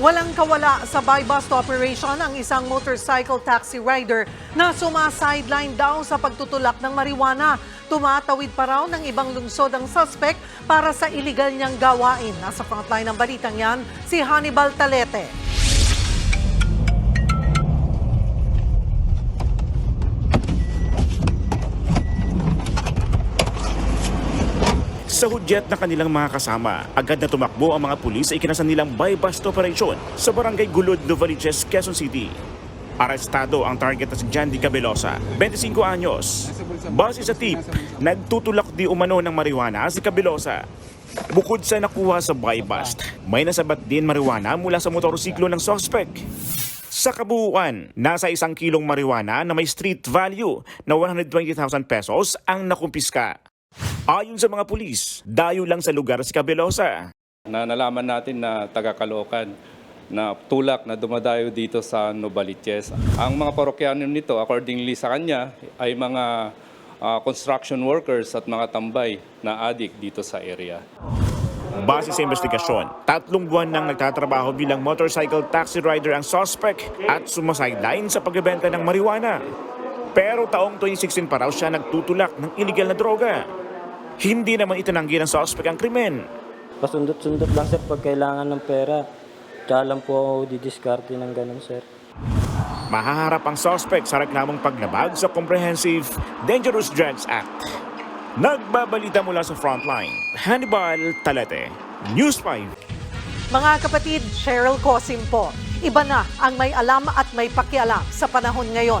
Walang kawala sa buy-bust operation ang isang motorcycle taxi rider na sumasideline daw sa pagtutulak ng marijuana. Tumatawid pa raw ng ibang lungsod ang suspect para sa illegal niyang gawain. Nasa frontline ng balitang yan, si Hannibal Talete. Sa hudyat na kanilang mga kasama, agad na tumakbo ang mga pulis sa ikinasan nilang buy-bust operation sa barangay Gulod, Novaliches, Quezon City. Arestado ang target na si Jandy Cabelosa, 25 anyos. Base sa tip, nagtutulak di umano ng marijuana si Cabelosa. Bukod sa nakuha sa buy-bust, may nasabat din marijuana mula sa motorsiklo ng suspect. Sa kabuuan, nasa isang kilong marijuana na may street value na 120,000 pesos ang nakumpiska. Ayon sa mga pulis, dayo lang sa lugar si Cabelosa. na nalaman natin na taga Caloocan na tulak na dumadayo dito sa Novaliches. Ang mga parokyano nito, accordingly sa kanya, ay mga ah, construction workers at mga tambay na adik dito sa area. Base sa investigasyon, tatlong buwan nang nagtatrabaho bilang motorcycle taxi rider ang suspect at sumasideline sa pagbebenta ng marijuana. Pero taong 2016 pa raw siya nagtutulak ng illegal na droga. Hindi naman itinanggi ng suspect ang krimen. Pasundot-sundot lang sir pag kailangan ng pera. Tsaka lang po ako didiskarte ng ganun sir. Mahaharap ang suspect sa reklamong paglabag sa Comprehensive Dangerous Drugs Act. Nagbabalita mula sa frontline, Hannibal Talete, News 5. Mga kapatid, Cheryl Cosim po. Iba na ang may alam at may pakialam sa panahon ngayon.